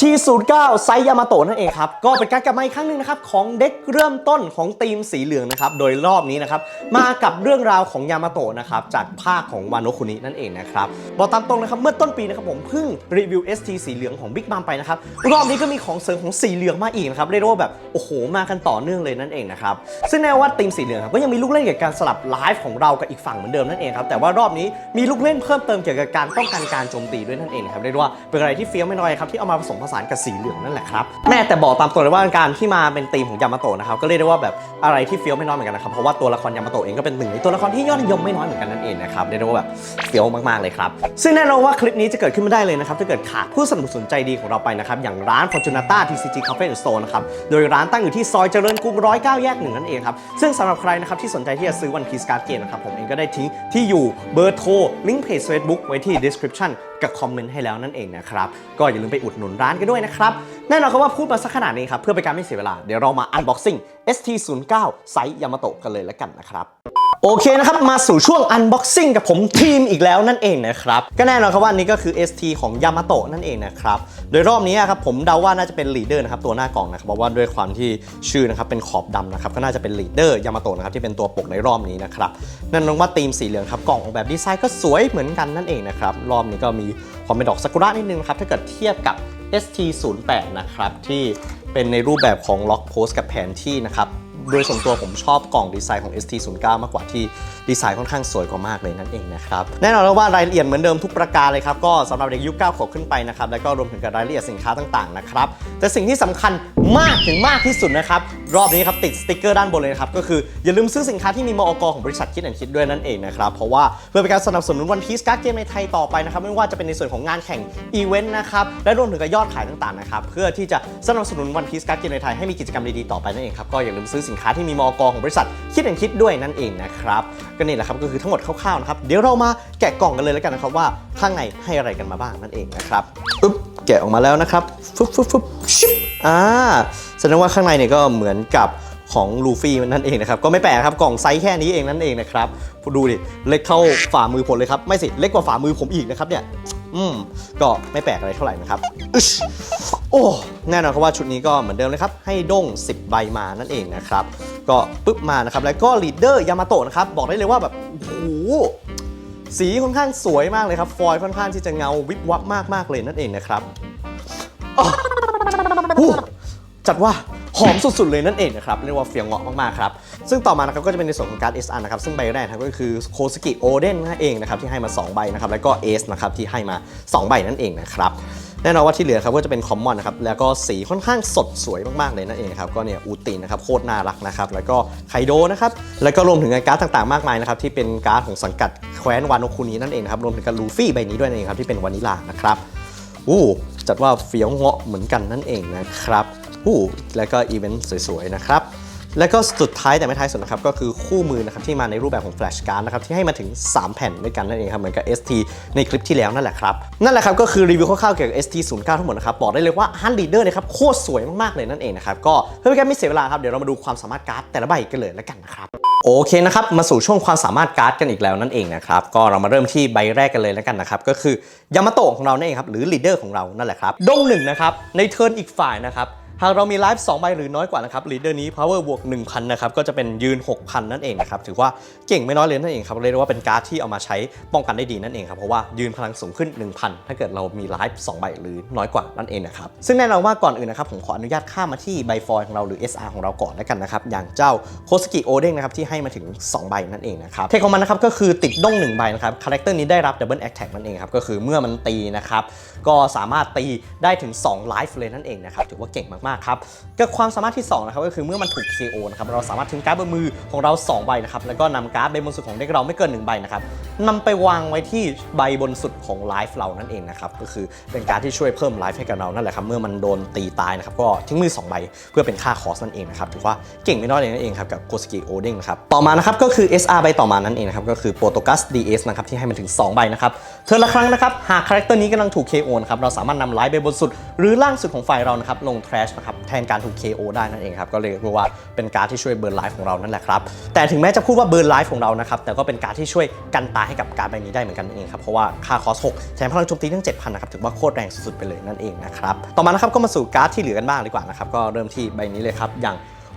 T09 ไซยามาโตะนั่นเองครับ ก็เป็นการกลับมาอีกครั้งหนึ่งนะครับ ของเด็กเริ่มต้นของทีมสีเหลืองนะครับ โดยรอบนี้นะครับ มากับเรื่องราวของยามาโตะนะครับ จากภาคของวานโนคุนินั่นเองนะครับ บอกตามตรงนะครับ เมื่อต้นปีนะครับผมเพิ่งรีวิว ST สีเหลืองของ Big Mom ไปนะครับ รอบนี้ก็มีของเสริมของสีเหลืองมาอีกนะครับเรียกว่าแบบโอ้โหมากันต่อเนื่องเลยนั่นเองนะครับซึ่งแน่ว่าทีมสีเหลืองครับก็ยังมีลูกเล่นเกี่ยวกับการสลับไลฟ์ของเรากับอีกฝั่งเหมือนเดิมนั่นเองครับแต่ว่ารอบนี้มีลูกเล่นเพิ่มเติมเกี่ยวกับการป้องกันการโจมตีด้วยนั่นเองนะครับเรียกว่าเป็นอะไรที่เฟี้ยวไม่น้อยครับที่เอามาผสมผสานกับสีเหลืองนั่นแหละครับแม่แต่บอกตามตรงเลยว่าการที่มาเป็นทีมของยามาโตะนะครับก็เรียกได้ว่าแบบอะไรที่เฟี้ยวไม่น้อยเหมือนกันนะครับเพราะว่าตัวละครยามาโตะเองก็เป็นหนึ่งในตัวละครที่ยอดนิยมไม่น้อยเหมือนกันนั่นเองนะครับเรียกได้ว่าแบบเฟี้ยวมากๆเลยครับซึ่งแน่นอนว่าคลิปนี้จะเกิดขึ้นไม่ได้เลยนะครับถ้าเกิดขาดผู้สนับสนุนใจดีของเราไปนะครับอย่างร้าน Fortunata TCG Cafe and Store นะครับโดยร้านตั้งอยู่ที่ซอยเจริญกรุง109 แยกหนึ่งนั่นเองครับซึ่งสำหรับใครนะครับที่สนใจที่จะซื้อวันพีซการ์ดเกมนะครับผมเองก็ได้ทิ้งที่อยู่เบอร์โทรลิงก์เพจ Facebook ไว้ที่ description กับคอมเมนต์ให้แล้วนั่นเองนะครับ ก็อย่าลืมไปอุดหนุนร้านกันด้วยนะครับ แน่นอนครับว่าพูดมาสักขนาดนี้ครับ เพื่อเป็นการไม่เสียเวลา เดี๋ยวเรามา unboxing ST09 ไซส์ยามาโตะกันเลยแล้วกันนะครับโอเคนะครับ มาสู่ช่วง unboxing กับผมทีมอีกแล้วนั่นเองนะครับ ก็แน่นอนครับว่านี่ก็คือ ST ของยามาโตะนั่นเองนะครับ โดยรอบนี้ครับผมเดาว่าน่าจะเป็น leader นะครับตัวหน้ากล่องนะครับเพราะว่าด้วยความที่ชื่อนะครับเป็นขอบดำนะครับก็น่าจะเป็น leader ยามาโตะนะครับที่เป็นตัวปกในรอบนี้นะครับนั่นลงว่าธีมสีเหลืองครับกล่องออกแบบดีไซน์ก็สวยเหมือนกันนั่นเองนะครับรอบนี้ก็มี ความเป็นดอกซากุระนิดนึงนะครับ ถ้าเกิดเทียบกับ ST08 นะครับ ที่เป็นในรูปแบบของล็อกโพสกับแผนที่นะครับ โดยส่วนตัวผมชอบกล่องดีไซน์ของ ST09 มากกว่าที่ดีไซน์ค่อนข้างสวยกว่ามากเลยนั่นเองนะครับ แน่นอนแล้วว่ารายละเอียดเหมือนเดิมทุกประการเลยครับ ก็สำหรับเด็กยุค9ขวบขึ้นไปนะครับ แล้วก็รวมถึงกับรายละเอียดสินค้าต่างๆนะครับ แต่สิ่งที่สำคัญมากถึงมากที่สุดนะครับ รอบนี้ครับติดสติกเกอร์ด้านบนเลยนะครับ ก็คืออย่าลืมซื้อสินค้าที่มีมอกของบริษัทคิดแอนคิดด้วยนั่นเองนะครับเพราะว่าเพื่อเป็นการสนับสนุนวันพีซการ์ดเกมในไทยต่อไปนะครับไม่ว่าจะเป็นในส่วนของงานแข่งอีเวนต์นะครับและรวมถึงกับยอดขายต่างๆนะครับเพื่อที่จะสนับสนุนวันพีซการ์ดเกมในไทยให้มีกิจกรรมดีๆต่อไปนั่นเองครับก็อย่าลืมซื้อสินค้าที่มีมอกของบริษัท คิดแอนคิดด้วยนั่นเองนะครับก็นี่แหละครับก็คือทั้งหมดคร่าวๆนะครับเดี๋ยวเรามาแกะกล่องกันเลยแล้วกันนะครับว่าข้างในให้อะไรกันมาบ้างนั่นเองนะครับปึ๊บแกะออกมาแล้วนะครับฟึบฟึบฟึบชิบอ่าแสดงว่าข้างในเนี่ยก็เหมือนกับของลูฟี่นั่นเองนะครับ ก็ไม่แปลกครับกล่องไซส์แค่นี้เองนั่นเองนะครับดูดิเล็กเท่าฝ่ามือผมเลยครับ ไม่สิเล็กกว่าฝ่ามือผมอีกนะครับเนี่ยอืมก็ไม่แปลกอะไรเท่าไหร่นะครับ โอ้แน่นอนครับว่าชุดนี้ก็เหมือนเดิมเลยครับ ให้ด้ง 10 ใบมานั่นเองนะครับ ก็ปึ๊บมานะครับ แล้วก็ลีดเดอร์ยามาโตะนะครับ บอกได้เลยว่าแบบโอ้โหสีค่อนข้างสวยมากเลยครับ ฟอยล์ค่อนข้างที่จะเงาวิบวับมากๆเลยนั่นเองนะครับหูจัดว่าหอมสุดๆเลยนั่นเองนะครับเรียกว่าเฟียงเงาะมากๆครับซึ่งต่อมานะครับก็จะเป็นในส่วนของการ SR นะครับซึ่งใบแรกนะครับก็คือโคสกิโอเดนนั่นเองนะครับที่ให้มา 2 ใบนะครับแล้วก็เอสนะครับที่ให้มา 2 ใบนั่นเองนะครับ แน่นอนว่าที่เหลือครับก็จะเป็นคอมมอนนะครับแล้วก็สีค่อนข้างสดสวยมากๆเลยนั่นเองครับก็เนี่ยอูตินนะครับโคตรน่ารักนะครับแล้วก็ไคโดนะครับแล้วก็รวมถึงการ์ดต่างๆมากมายนะครับที่เป็นการ์ดของสังกัดแคว้นวานโนคุนีนั่นเองครับรวมถึงกับลูฟี่ใบนี้ด้วยนั่นเองครับที่เป็นวานิลานะครับอู้จัดว่าเฟี้ยวเงาะเหมือนกันนั่นเองนะครับอู้แล้วก็อีเวนต์สวยๆนะครับ แล้วก็สุดท้ายแต่ไม่ท้ายสุดนะครับก็คือคู่มือนะครับที่มาในรูปแบบของแฟลชการ์ดนะครับที่ให้มาถึง 3 แผ่นด้วยกันนั่นเองครับเหมือนกับ ST ในคลิปที่แล้วนั่นแหละครับนั่นแหละครับก็คือรีวิวคร่าวๆเกี่ยวกับ ST 0 9ทั้งหมดนะครับบอกได้เลยว่าฮันลีเดอร์นะครับโคตรสวยมากๆเลยนั่นเองนะครับก็เพื่อเป็นการไม่เสียเวลาครับเดี๋ยวเรามาดูความสามารถการ์ดแต่ละใบกันเลยแล้วกันนะครับโอเคนะครับมาสู่ช่วงความสามารถการ์ดกันอีกแล้วนั่นเองนะครับก็เรามาเริ่มที่ใบแรกกันเลยแล้วกันนะครับก็คือยามาโตะของเรานั่นเองครับหรือลีดเดอร์ของเรานั่นแหละครับดงหนึ่งนะครับในเทิร์นอีกฝ่ายนะครับ หากเรามีไลฟ์2ใบหรือน้อยกว่านะครับลีดเดอร์นี้ power บวก 1,000 นะครับ ก็จะเป็นยืน 6,000 นั่นเองนะครับ ถือว่าเก่งไม่น้อยเลยนั่นเองครับ เรียกว่าเป็นการ์ดที่เอามาใช้ป้องกันได้ดีนั่นเองครับ เพราะว่ายืนพลังสูงขึ้น 1,000 ถ้าเกิดเรามีไลฟ์2ใบหรือน้อยกว่านั่นเองนะครับ ซึ่งแน่นอนว่าก่อนอื่นนะครับ ผมขออนุญาตข้ามมาที่ใบฟอยล์ของเราหรือ SR ของเราก่อนแล้วกันนะครับ อย่างเจ้าโคสกิโอเด้งนะครับที่ให้มาถึง 2 ใบนั่นเองนะครับ เทคของมันนะครับก็คือติดด้ง1ใบนะครับ คาแรคเตอร์นี้ได้รับ Double Attack นั่นเองครับ ก็คือเมื่อมันตีนะครับ ก็สามารถตีได้ถึง2ไลฟ์เลยนั่นเองนะครับ ถือว่าเก่งมากๆครับก็ความสามารถที่2นะครับก็คือเมื่อมันถูก KO นะครับเราสามารถทิ้งการ์ดบนมือของเรา2ใบนะครับแล้วก็นำการ์ดใบบนสุดของเด็กเราไม่เกิน1ใบนะครับนำไปวางไว้ที่ใบบนสุดของไลฟ์เรานั่นเองนะครับก็คือเป็นการดที่ช่วยเพิ่มไลฟ์ให้กับเรานั่นแหละครับเมื่อมันโดนตีตายนะครับก็ทิ้งมือ2ใบเพื่อเป็นค่าคอสนั่นเองนะครับถือว่าเก่งไม่น้อยเลยนั่นเองครับกับโกสกิโอเด้งนะครับต่อมานะครับก็คือ SR ใบต่อมานั่นเองนะครับก็คือโปรโตกัส DS นะครับที่ให้มันถึง 2 ใบนะครับเทอร์ละครั้งนะครับหากคาแรคเตอร์นี้กำลังถูก KO นะครับเราสามารถนำไลฟ์ใบบนสุด หรือล่างสุดของฝ่ายเรานะครับลง trash นะครับแทนการถูก KO ได้นั่นเองครับก็เลยเรียกว่าเป็นการที่ช่วยเบิร์นไลฟ์ของเรานั่นแหละครับแต่ถึงแม้จะพูดว่าเบิร์นไลฟ์ของเรานะครับแต่ก็เป็นการที่ช่วยกันตายให้กับการใบนี้ได้เหมือนกันนั่นเองครับเพราะว่าค่าคอส6แถมพลังโจมตีทั้ง7,000นะครับถือว่าโคตรแรงสุดๆไปเลยนั่นเองนะครับต่อมานะครับก็มาสู่การ์ดที่เหลือกันบ้างดีกว่านะครับก็เริ่มที่ใบนี้เลยครับอย่าง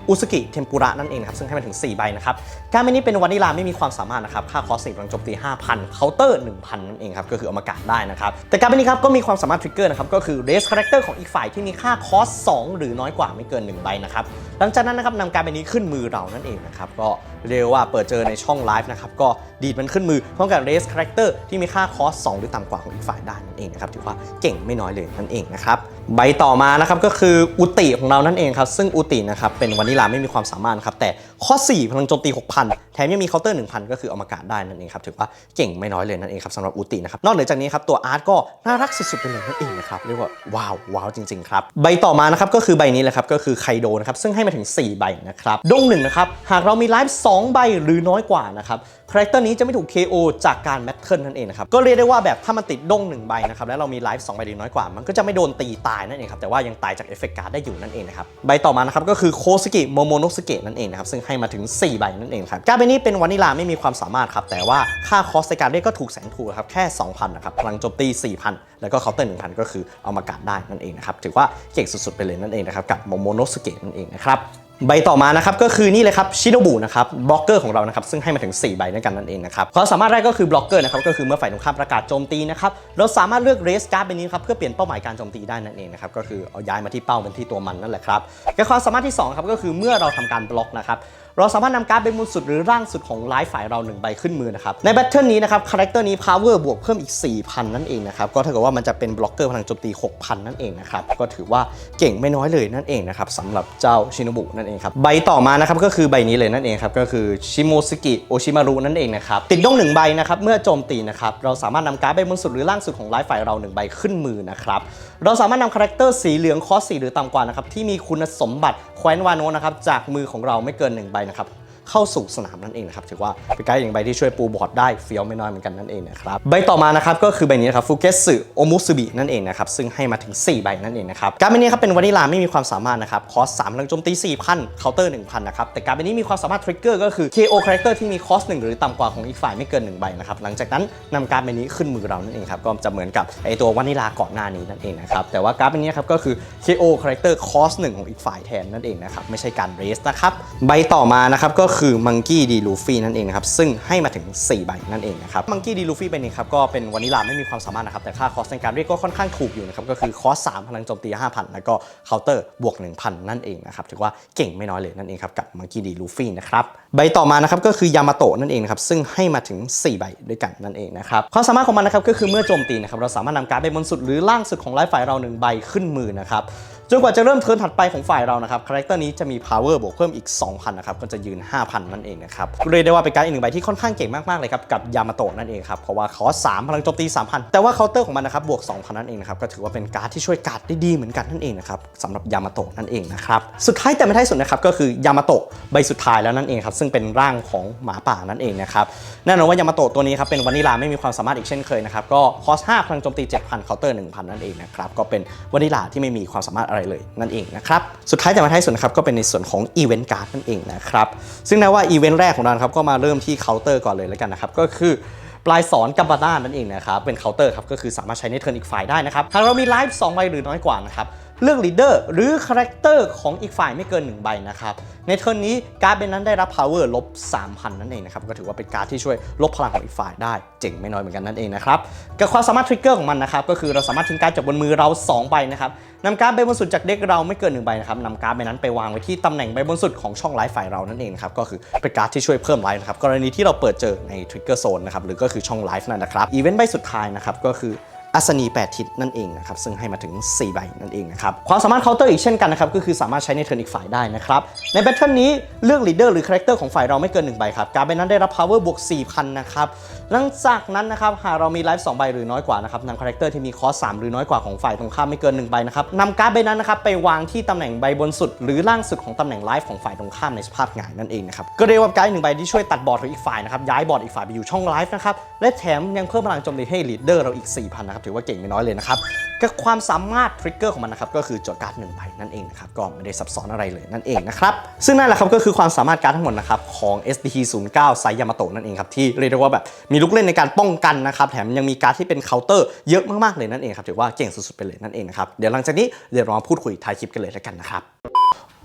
อุสกิเทมปุระนั่นเองนะครับซึ่งให้มาถึง 4 ใบนะครับการใบนี้เป็นวานิลาไม่มีความสามารถนะครับค่าคอสสิ่งพลังโจมตี5,000เคาน์เตอร์1,000นั่นเองครับก็คือเอามากาดได้นะครับแต่การใบนี้ครับก็มีความสามารถทริกเกอร์นะครับก็คือเรสคาแรคเตอร์ของอีกฝ่ายที่มีค่าคอส2หรือน้อยกว่าไม่เกิน 1 ใบนะครับหลังจากนั้นนะครับนำการใบนี้ขึ้นมือเรานั่นเองนะครับก็เรียกว่าเปิดเจอในช่องไลฟ์นะครับก็ดีดมันขึ้นมือพร้อมกับเรสคาแรคเตอร์ที่มีค่าคอส2หรือต่ำกว่าของอีกฝ่ายได้นั่นเองนะครับถือว่าเก่งไม่น้อยเลยนั่นเองนะครับใบต่อมานะครับก็คืออุติของเรานั่นเองครับซึ่งอุตินะครับเป็นวานิลาไม่มีความสามารถครับแต่ข้อ 4 พลังโจมตี 6,000 แถมยังมีเคาน์เตอร์ 1,000 ก็คือเอามากาดได้นั่นเองครับถือว่าเก่งไม่น้อยเลยนั่นเองครับสำหรับอุตินะครับนอกเหนือจากนี้ครับตัวอาร์ตก็น่ารักสุดๆไปเลยนั่นเองนะครับเรียกว่าว้าวว้าวจริงๆครับใบต่อมานะครับก็คือใบนี้แหละครับก็คือไคโดนะครับซึ่งให้มาถึง 4 ใบนะครับดงหนึ่งนะครับหากเรามีไลฟ์2ใบหรือน้อยกว่านะครับคาแรคเตอร์นี้จะไม่ถูก KO จากการแมทเทิลนั่นเองนะครับก็เรียกได้ว่าแบบถ้ามันติดดงหนึ่งใบนะครับแล้วเรามีไลฟ์2ใบหรือน้อยกว่า มันก็จะไม่โดนตีตายนั่นเองครับแต่ว่ายังตายจากเอฟเฟกต์การ์ดได้อยู่นั่นเองนะครับใบต่อมานะครับก็คือโคสกิโมโมโนสเกะนั่นเองนะครับซึ่งให้มาถึง 4 ใบนั่นเองครับการ์ดใบนี่เป็นวานิลาไม่มีความสามารถครับแต่ว่าค่าคอสในการเรียกก็ถูกแสนถูกครับแค่ 2,000นะครับพลังโจมตี 4,000 แล้วก็เคาน์เตอร์1,000 ก็คือเอามากัดได้นั่นเองนะครับถือว่าเก่งสุดๆไปเลยนั่นเองนะครับกับโมโมโนสเกะนั่นเองนะครับ ใบต่อมานะครับก็คือนี่เลยครับชิโนบุนะครับบล็อกเกอร์ของเรานะครับซึ่งให้มาถึง 4 ใบด้วยกันนั่นเองนะครับความสามารถแรกก็คือบล็อกเกอร์นะครับก็คือเมื่อฝ่ายตรงข้ามประกาศโจมตีนะครับเราสามารถเลือกเรสการ์ดเป็นี้ครับเพื่อเปลี่ยนเป้าหมายการโจมตีได้นั่นเองนะครับก็คือเอาย้ายมาที่เป้าเป็นที่ตัวมันนั่นแหละครับและความสามารถที่2ครับก็คือเมื่อเราทำการบล็อกนะครับ เราสามารถนำการ์ดใบบนมูลสุดหรือร่างสุดของไลฟ์ฝ่ายเรา1ใบขึ้นมือนะครับในแบทเทิลนี้นะครับคาแรคเตอร์นี้ power บวกเพิ่มอีก 4,000 นั่นเองนะครับก็เท่ากับว่ามันจะเป็นบล็อกเกอร์พลังโจมตี 6,000 นั่นเองนะครับก็ถือว่าเก่งไม่น้อยเลยนั่นเองนะครับสำหรับเจ้าชินบุนั่นเองครับใบต่อมานะครับก็คือใบนี้เลยนั่นเองครับก็คือชิโมสกิโอชิมารุนั่นเองนะครับติดดงหนึ่งใบนะครับเมื่อโจมตีนะครับเราสามารถนำการ์ดใบบนสุดหรือล่างสุดของไลฟ์ฝ่ายเราหนึ่งใบขึ้นมือนะครับเราสามารถนำคาแรคเตอร์สีเหลืองคอสสีหรือต่ำกว่านะครับที่มีคุณสมบัติแคว้นวาโนนะครับจากมือของเราไม่เกินหนึ่งใบนะครับ เข้าสู่สนามนั่นเองนะครับถือว่าเป็นการดอย่างใบที่ช่วยปูบอร์ดได้เฟี้ยวไม่น้อยเหมือนกันนั่นเองนะครับใบต่อมานะครับก็คือใบนี้นะครับฟูเกสึโอมุสุบินั่นเองนะครับซึ่งให้มาถึง 4 ใบนั่นเองนะครับการดใบนี้ครับเป็นวานิลาไม่มีความสามารถนะครับคอส3พลังโจมตี4,000เคาน์เตอร์1,000นะครับแต่การดใบนี้มีความสามารถทริกเกอร์ก็คือ KO คาแรคเตอร์ที่มีคอส1หรือต่ำกว่าของอีกฝ่ายไม่เกิน1ใบนะครับหลังจากนั้นนำการดใบนี้ขึ้นมือเรานั่นเองครับก็จะเหมือนกับไอตัววานิลาก่อนหน้านี้นั่นเองนะครับแต่ว่าการดใบนี้ครับก็คือ KO คาแรคเตอร์คอส1ของอีกฝ่ายแทนนั่นเองนะครับไม่ใช่การเรสนะครับใบต่อมานะครับก็คือมังกี้ดีลูฟี่นั่นเองนะครับ ซึ่งให้มาถึง 4 ใบนั่นเองนะครับมังกี้ดีลูฟี่ใบนี้ครับก็เป็นวานิลาไม่มีความสามารถนะครับ แต่ค่าคอสในการเรียกก็ค่อนข้างถูกอยู่นะครับ ก็คือคอส3พลังโจมตี 5,000 แล้วก็เคาน์เตอร์บวก 1,000 นั่นเองนะครับ ถือว่าเก่งไม่น้อยเลยนั่นเองครับกับมังกี้ดีลูฟี่นะครับใบต่อมานะครับก็คือยามาโตะนั่นเองนะครับซึ่งให้มาถึง 4 ใบด้วยกันนั่นเองนะครับความสามารถของมันนะครับก็คือเมื่อโจมตีนะครับเราสามารถนำการ์ดใบบนสุดหรือล่างสุดของไลฟ์ฝ่ายเราหนึ่งใบขึ้นมือนะครับ จนกว่าจะเริ่มเทิร์นถัดไปของฝ่ายเรานะครับคาแรคเตอร์นี้จะมี power บวกเพิ่มอีก 2,000 นะครับ ก็จะยืน 5,000 นั่นเองนะครับเรียกได้ว่าเป็นการอีกหนึ่งใบที่ค่อนข้างเก่งมาก ๆ เลยครับ กับยามาโตะนั่นเองครับ เพราะว่าคอส3พลังโจมตี 3,000 แต่ว่าเคาน์เตอร์ของมันนะครับบวก 2,000 นั่นเองนะครับก็ถือว่าเป็นการ์ดที่ช่วยการ์ดได้ดีเหมือนกันนั่นเองนะครับสำหรับยามาโตะนั่นเองนะครับสุดท้ายแต่ไม่ท้ายสุดนะครับก็คือยามาโตะใบสุดท้ายแล้วนั่นเองครับซึ่งเป็นร่างของหมาป่านั่นเองนะครับแน่นอนว่ายามาโตะตัวนี้ครับเป็นวานิลาไม่มีความสามารถอีกเช่นเคยนะครับก็คอส5พลังโจมตี7,000เคาน์เตอร์1,000 นั่นเองนะครับก็เป็นวานิลาที่ไม่มีความสามารถอะไรเลยนั่นเองนะครับ สุดท้ายแต่ไม่ท้ายสุดครับก็เป็นในส่วนของอีเวนต์การ์ดนั่นเองนะครับ ซึ่งนะว่าอีเวนต์แรกของเราครับก็มาเริ่มที่เคาน์เตอร์ก่อนเลยแล้วกันนะครับ ก็คือปลายสอนกัมบาน่านั่นเองนะครับ เป็นเคาน์เตอร์ครับก็คือสามารถใช้ในเทิร์นอีกฝ่ายได้นะครับหากเรามีไลฟ์2ใบหรือน้อยกว่านะครับ เลือกลีดเดอร์หรือคาแรคเตอร์ของอีกฝ่ายไม่เกิน 1 ใบนะครับ ในเทิร์นนี้การ์ดเป็นนั้นได้รับ power ลบ 3,000 นั่นเองนะครับ ก็ถือว่าเป็นการ์ดที่ช่วยลบพลังของอีกฝ่ายได้เจ๋งไม่น้อยเหมือนกันนั่นเองนะครับ กับความสามารถทริกเกอร์ของมันนะครับ ก็คือเราสามารถทิ้งการ์ดจากบนมือเรา 2 ใบนะครับนำการ์ดใบบนสุดจากเด็กเราไม่เกินหนึ่งใบนะครับนำการ์ดใบนั้นไปวางไว้ที่ตำแหน่งใบบนสุดของช่องไลฟ์ฝ่ายเรานั่นเองนะครับก็คือเป็นการ์ดที่ช่วยเพิ่มไลฟ์นะครับกรณีที่เราเปิดเจอในทริกเกอร์โซนนะครับหรือก็คือช่องไลฟ์นั่นนะครับอีเวนต์ใบสุดท้ายนะครับก็คือ อัศนี8ทิศนั่นเองนะครับซึ่งให้มาถึง 4 ใบนั่นเองนะครับความสามารถเคาน์เตอร์อีกเช่นกันนะครับก็คือสามารถใช้ในเทิร์นอีกฝ่ายได้นะครับในแบทเทิลนี้เลือกลีดเดอร์หรือคาแรคเตอร์ของฝ่ายเราไม่เกิน1ใบครับการดใบนั้นได้รับ power บวก4,000นะครับ หลังจากนั้นนะครับหากเรามีไลฟ์2ใบหรือน้อยกว่านะครับนำคาแรคเตอร์ที่มีคอส3หรือน้อยกว่าของฝ่ายตรงข้ามไม่เกิน1ใบนะครับนำการ์ดใบนั้นนะครับไปวางที่ตำแหน่งใบบนสุด หรือล่างสุดของตำแหน่งไลฟ์ของฝ่ายตรงข้ามในสภาพหงายนั่นเองนะครับก็เรียกว่าการ์ดหนึ่งใบที่ช่วยตัดบอร์ดของอีกฝ่ายนะครับย้ายบอร์ดอีกฝ่ายไปอยู่ช่องไลฟ์นะครับและแถมยังเพิ่มพลังโจมตีให้ลีดเดอร์เราอีก4,000นะครับถือว่าเก่งไม่น้อยเลยนะครับกับความสามารถทริกเกอร์ของมันนะครับก็คือจดการ์ดหนึ่งใบนั่นเองนะครับก็ไม่ได้ซับซ้อนอะไรเลยนั่นเองนะครับซึ่งนั่นแหละครับก็คือความสามารถการดทั้งหมดนะครับของ SDT 09ไซยามาโตะนั่นเองครับที่เรียกได้ว่าแบบมีลูกเล่นในการป้องกันนะครับแถมยังมีการดที่เป็นเคาน์เตอร์เยอะมากๆเลยนั่นเองครับถือว่าเก่งสุดๆไปเลยนั่นเองนะครับเดี๋ยวหลังจากนี้เดี๋ยวเรามาพูดคุยท้ายคลิปกันเลยแล้วกันนะครับ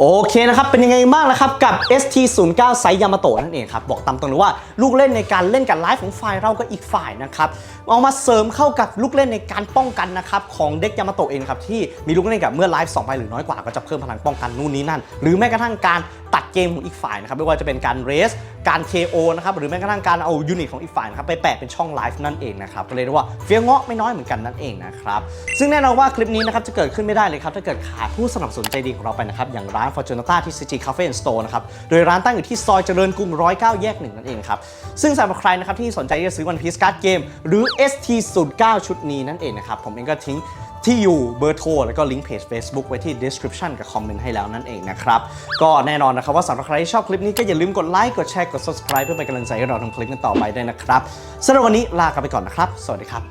โอเคนะครับ เป็นยังไงบ้างนะครับ กับ ST09 ไซยามาโตะนั่นเองครับ บอกตามตรงเลยว่าลูกเล่นในการเล่นกับไลฟ์ของฝ่ายเราก็อีกฝ่ายนะครับ เอามาเสริมเข้ากับลูกเล่นในการป้องกันนะครับ ของเด็กยามาโตะเองครับ ที่มีลูกเล่นกับเมื่อไลฟ์2ใบหรือน้อยกว่าก็จะเพิ่มพลังป้องกันนู่นนี่นั่น หรือแม้กระทั่งการตัดเกมของอีกฝ่ายนะครับไม่ว่าจะเป็นการเรสการ KO นะครับหรือแม้กระทั่งการเอายูนิตของอีกฝ่ายนะครับไปแปะเป็นช่องไลฟ์นั่นเองนะครับก็เลยเรียกว่าเฟี้ยงเงาะไม่น้อยเหมือนกันนั่นเองนะครับซึ่งแน่นอนว่าคลิปนี้นะครับจะเกิดขึ้นไม่ได้เลยครับถ้าเกิดขาดผู้สนับสนุนใจดีของเราไปนะครับอย่างร้าน Fortunata ที่ CG Cafe and Store นะครับ โดยร้านตั้งอยู่ที่ซอยเจริญกรุง 109 แยกหนึ่งนั่นเองครับ ซึ่งสำหรับใครนะครับที่สนใจที่จะซื้อ One Piece Card Game หรือ ST09 ชุดนี้นั่นเองนะครับ ผมเองก็ทิ้งที่อยู่เบอร์โทร แล้วก็ลิงก์เพจ Facebook ไว้ที่ description กับคอมเมนต์ให้แล้วนั่นเองนะครับ ก็แน่นอนนะครับว่าสำหรับใครที่ชอบคลิปนี้ก็อย่าลืมกดไลค์กดแชร์กด subscribe เพื่อเป็นกำลังใจให้เราทำคลิปกันต่อไปด้วยนะครับสำหรับวันนี้ลากันไปก่อนนะครับ สวัสดีครับ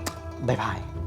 บ๊ายบาย